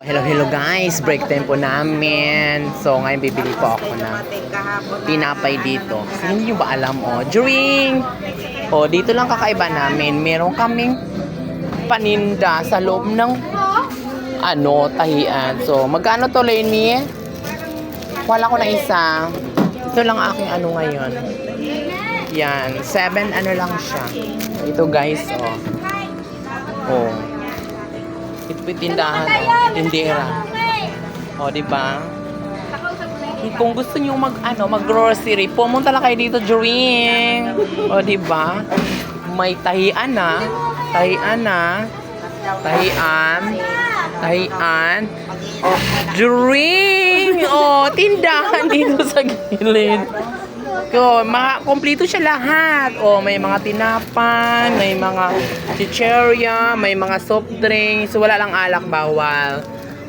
Hello, hello guys! Break time po namin. So, ngayon bibili po ako ng tinapay dito. Hindi nyo ba alam, oh? Drink! Oh, dito lang kakaiba namin. Meron kaming paninda sa loob ng ano, tahian. So, magkano to, Lenny? Wala ko na isa. Ito lang aking ano ngayon. Yan. Seven ano lang siya. Ito guys, oh. Oh. Ito po tindahan, oh. Tindera. O, di ba? Kung gusto niyo mag ano, mag-grocery, pumunta lang kayo dito during. O, di ba? May tahian na. Tahian na. Tahian. Tahian. During. O, tindahan dito sa gilid. Ko, mga kompleto siya lahat. O, may mga tinapan, may mga chicheria, may mga soft drinks, wala lang alak bawal.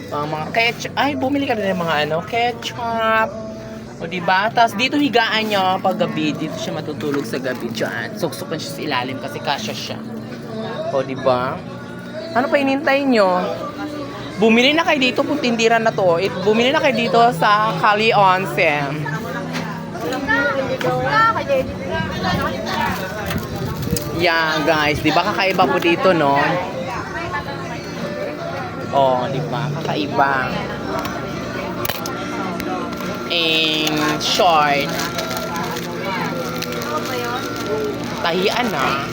Mga mga ketchup. Ay, bumili ka rin ng mga ano, ketchup. O, di ba? Tapos dito higaan niya pag gabi. Dito siya matutulog sa gabi dyan. Suksukan siya sa ilalim kasi kasya siya. O, di ba? Ano pa inintay nyo? Bumili na kayo dito kung tindiran na to. It, bumili na kayo dito sa Kali Onsen. Yeah, guys, 'di ba kakaiba po dito, no? Oh, 'di ba? Kakaiba. In short, tahian na.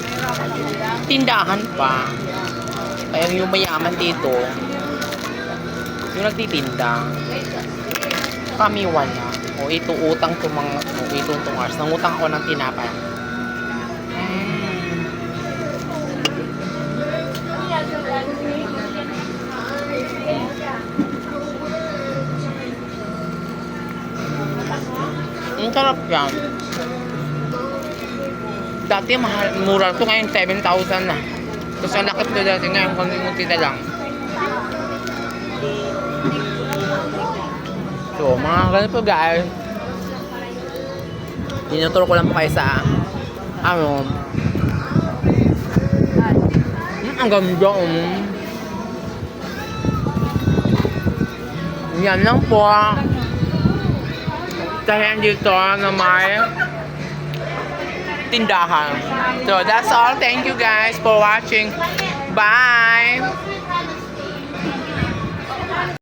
Tindahan pa. Kaya yung mayaman dito, yung nagtitinda, kami wala. O ito utang to mga, o ito itong hours. Nangutang ako ng tinapay. Mm. Ang sarap yan. Dati mahal, mura to ngayon 7,000 na. Tapos ang laki to dati ngayon konti-konti na lang. So, mga ganito guys. Tinuturo ko lang po kayo sa ano. Mm, ang ganda um. Yan lang po. Dahil dito na may tindahan. So, that's all. Thank you guys for watching. Bye!